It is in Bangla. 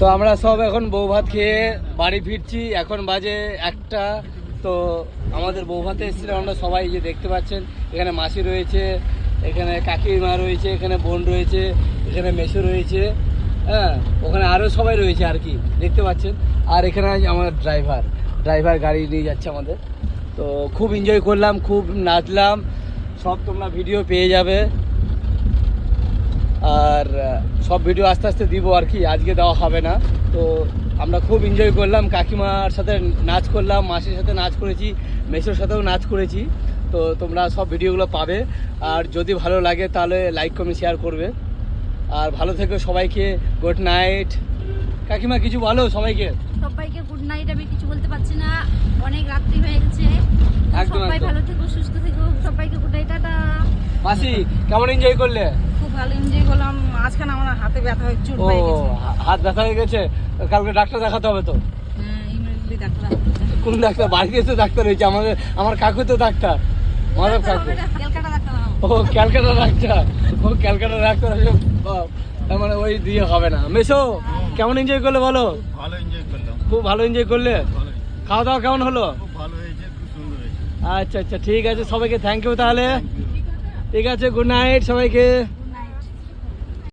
তো আমরা সব এখন বউ ভাত খেয়ে বাড়ি ফিরছি। এখন বাজে একটা। তো আমাদের বউ ভাতে এসেছিলাম আমরা সবাই যে দেখতে পাচ্ছেন, এখানে মাসি রয়েছে, এখানে কাকিমা রয়েছে, এখানে বোন রয়েছে, এখানে মেসো রয়েছে হ্যাঁ ওখানে আরও সবাই রয়েছে আর কি, দেখতে পাচ্ছেন। আর এখানে আমার ড্রাইভার ড্রাইভার গাড়ি নিয়ে যাচ্ছে আমাদের। তো খুব এনজয় করলাম, খুব নাচলাম, সব তোমরা ভিডিও পেয়ে যাবে। আর সব ভিডিও আস্তে আস্তে দিব আর কি আজকে দেওয়া হবে না। তো আমরা খুব এনজয় করলাম কাকিমার সাথে নাচ করলাম মাসির সাথে নাচ করেছি মেসোর সাথেও নাচ করেছি। তো তোমরা সব ভিডিওগুলো পাবে। আর যদি ভালো লাগে তাহলে লাইক কমেন্ট শেয়ার করবে। আর ভালো থেকো সবাইকে গুড নাইট কাকিমা কিছু বলো সবাইকে? সবাইকে গুড নাইট আমি কিছু বলতে পারছি না। অনেক রাত্রি হয়ে গেছে। একদম, সবাই ভালো থেকো সুস্থ থেকো। সবাইকে গুড নাইট টাটা। মাসি কেমন এনজয় করলে? ভালো এনজয় করলাম। মাঝখানে আমার হাতে ব্যথা হয়ে চোট ও পেয়ে গেছে। হা- হাত ব্যথা হয়ে গেছে। কালকে ডাক্তার দেখাতে হবে তো। হ্যাঁ ডাক্তার কোন ডাক্তার? বাড়িতে তো ডাক্তার হয়েছে। আমাদের আমার কাকু তো ডাক্তার। মাধব কাকু। ও ক্যালকাটা ডাক্তার। ও ক্যালকাটা ডাক্তার তার মানে ওই দিয়ে হবে না। মেশো কেমন এনজয় করলে বলো? ভালো এনজয় করলাম। খুব ভালো এনজয় করলে? খাওয়া দাওয়া কেমন হলো? ভালো হয়েছে খুব সুন্দর হয়েছে। আচ্ছা আচ্ছা ঠিক আছে। সবাইকে থ্যাংক ইউ তাহলে। ঠিক আছে গুড নাইট সবাইকে।